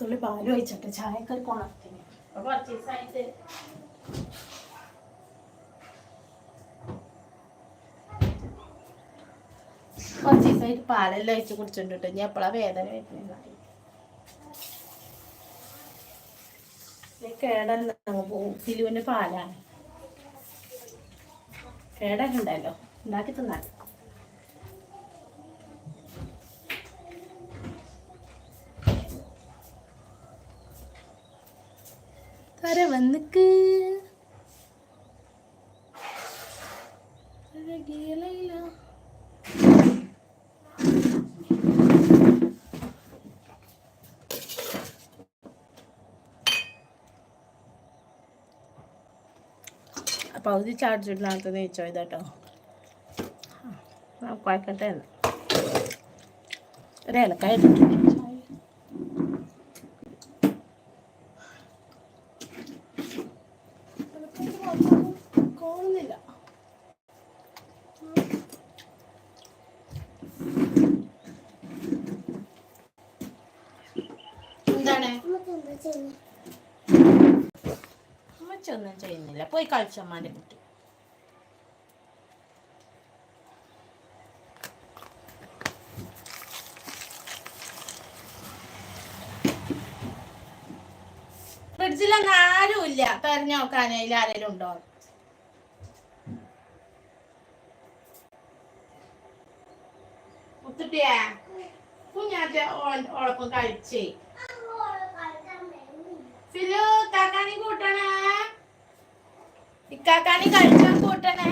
തുള്ളി പാൽ ഒഴിച്ചിട്ട് ചായക്കറി കൊണത്തിന് അപ്പൊ കുറച്ച് ദിവസമായിട്ട് കുറച്ച് ദിവസമായിട്ട് പാലെല്ലാം ഒഴിച്ച് കുടിച്ചിട്ടുണ്ട് ഞാൻ എപ്പോഴാ വേദന വരുന്നത്. കേടല്ല പോവും. സിലുവിന്റെ പാലാണ്. കേടൊക്കെ ഉണ്ടല്ലോ. ഉണ്ടാക്കി തിന്നാൽ തര വന്നിക്ക്. പകുതി ചാർജ് ഇടുന്നകത്ത് നെയ്ച്ചോ ഇതാട്ടോ. കുഴക്കട്ടെ എന്ന്. അമ്മച്ചൊന്നും ചെയ്യുന്നില്ല. പോയി കളിച്ചമ്മാന്റെ കുട്ടി. ഫ്രിഡ്ജിലൊന്നും ആരുമില്ല. തെരഞ്ഞു നോക്കാൻ അതിൽ ആരെങ്കിലും ഉണ്ടോ? മുത്തുട്ടിയാ കുഞ്ഞാറ്റ ഓളപ്പം കഴിച്ചേ കാക്കാനി കൂട്ടണേ? ഇക്കാക്കാനി കഴിക്കാൻ കൂട്ടണേ.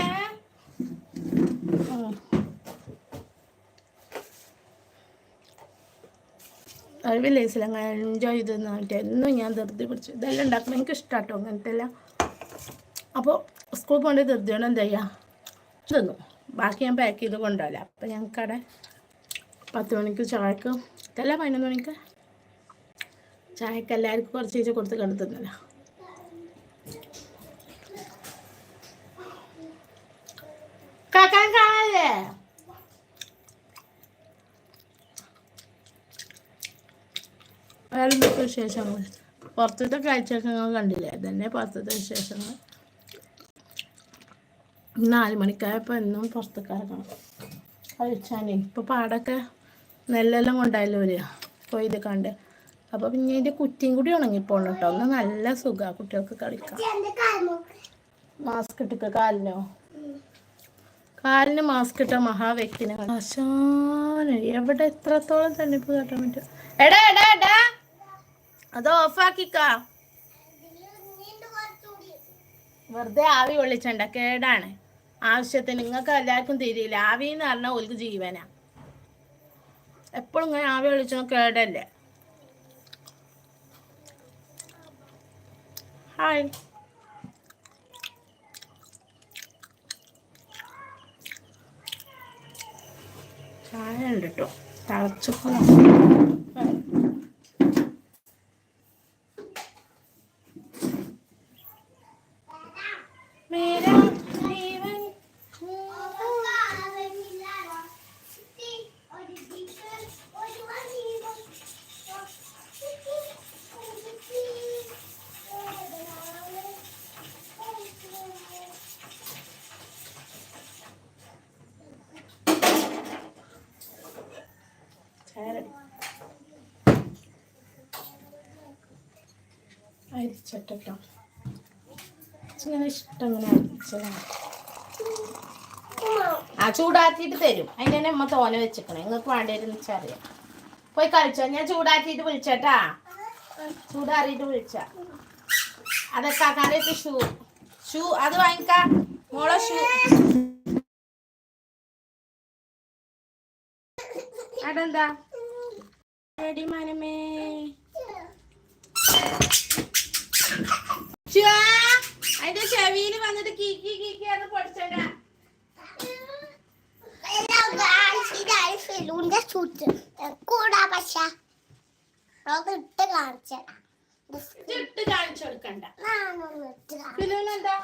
ഒരു വില്ലേജിൽ അങ്ങനെ എൻജോയ് ചെയ്ത് നിന്നിട്ട്. എന്നും ഞാൻ ധൃതി പിടിച്ചു. ഇതെല്ലാം ഉണ്ടാക്കണം. എനിക്ക് ഇഷ്ടാട്ടോ അങ്ങനത്തെ എല്ലാം അപ്പോൾ സ്കൂൾ പോകേണ്ട ധൃതിയോടെ എന്താ ചെയ്യുക തിന്നു. ബാക്കി ഞാൻ പാക്ക് ചെയ്ത് കൊണ്ടുപോകില്ല അപ്പം ഞങ്ങൾക്കവിടെ പത്ത് മണിക്ക് ചായക്ക് അല്ല പതിനൊന്ന് മണിക്ക്. ചായക്ക് എല്ലാവർക്കും കുറച്ച് ചേച്ചി കൊടുത്ത് കണ്ടു കാക്കാൻ വേറെ എന്തൊക്കെ വിശേഷങ്ങൾ? പുറത്തത്തെ കാഴ്ചയൊക്കെ നിങ്ങൾ കണ്ടില്ലേ? തന്നെ പുറത്തത്തെ വിശേഷങ്ങൾ. നാല് മണിക്കായപ്പോൾ എന്നും പുറത്തൊക്കെ ഇറങ്ങണം കഴിച്ചാനേ ഇപ്പോൾ പാടൊക്കെ നെല്ലെല്ലാം കൊണ്ടായല്ലോ പോയി കൊയ്ത് കണ്ട്. അപ്പോൾ പിന്നെ ഇതിന്റെ കുറ്റിയും കൂടി ഉണങ്ങിപ്പോണം കേട്ടോ ഒന്ന് നല്ല സുഖമാണ് കുട്ടികൾക്ക് കളിക്കാം മാസ്ക് ഇട്ടിക്ക കാലിനോ? കാലിന് മാസ്ക് ഇട്ട മഹാവ്യക്തിനെ എവിടെ എത്രത്തോളം തന്നെ കാട്ടാൻ പറ്റും? എടാ അത് ഓഫാക്കിക്കാ വെറുതെ ആവി ഒളിച്ചണ്ട കേടാണ്. ആവശ്യത്തിന് നിങ്ങൾക്ക് എല്ലാവർക്കും തിരിയില്ല. ആവി എന്ന് പറഞ്ഞാൽ ഒരു ജീവനാ. എപ്പോഴും ഇങ്ങനെ ആവി ഒളിച്ചോ കേടല്ലേ? ഹായ് ചായ ഉണ്ട് കേട്ടോ തിളച്ചപ്പോഴാണ് അരിച്ചട്ടോ ഇങ്ങനെ ഇഷ്ടം ഇങ്ങനെ അരിച്ചതാണ്. ആ ചൂടാക്കിയിട്ട് തരും. അതിന്റെ തന്നെ അമ്മ തോന വെച്ചിക്കണേ. നിങ്ങൾക്ക് വേണ്ടിയിരുന്നു വെച്ചറിയാം പോയി കളിച്ചോ. ഞാൻ ചൂടാക്കിയിട്ട് വിളിച്ചേട്ടാ. ചൂടാറിയിട്ട് വിളിച്ച. അതൊക്കെ ആക്കാനായിട്ട് ഷൂ. ഷൂ അത് വാങ്ങിക്കാ. മോളെ ഷൂ. അതെന്താ? റെഡി മനമേ അതിന്റെ ചെവിയിൽ വന്നിട്ട് കീക്കി കീക്കി അത് പൊടിച്ചടാ ഫിലൂന്റെ ചുറ്റ് കൂടാ പക്ഷെ അത് ഇട്ട് കാണിച്ചതാ ഇട്ട് കാണിച്ചു കൊടുക്കണ്ട ഫിലുവിനെന്താ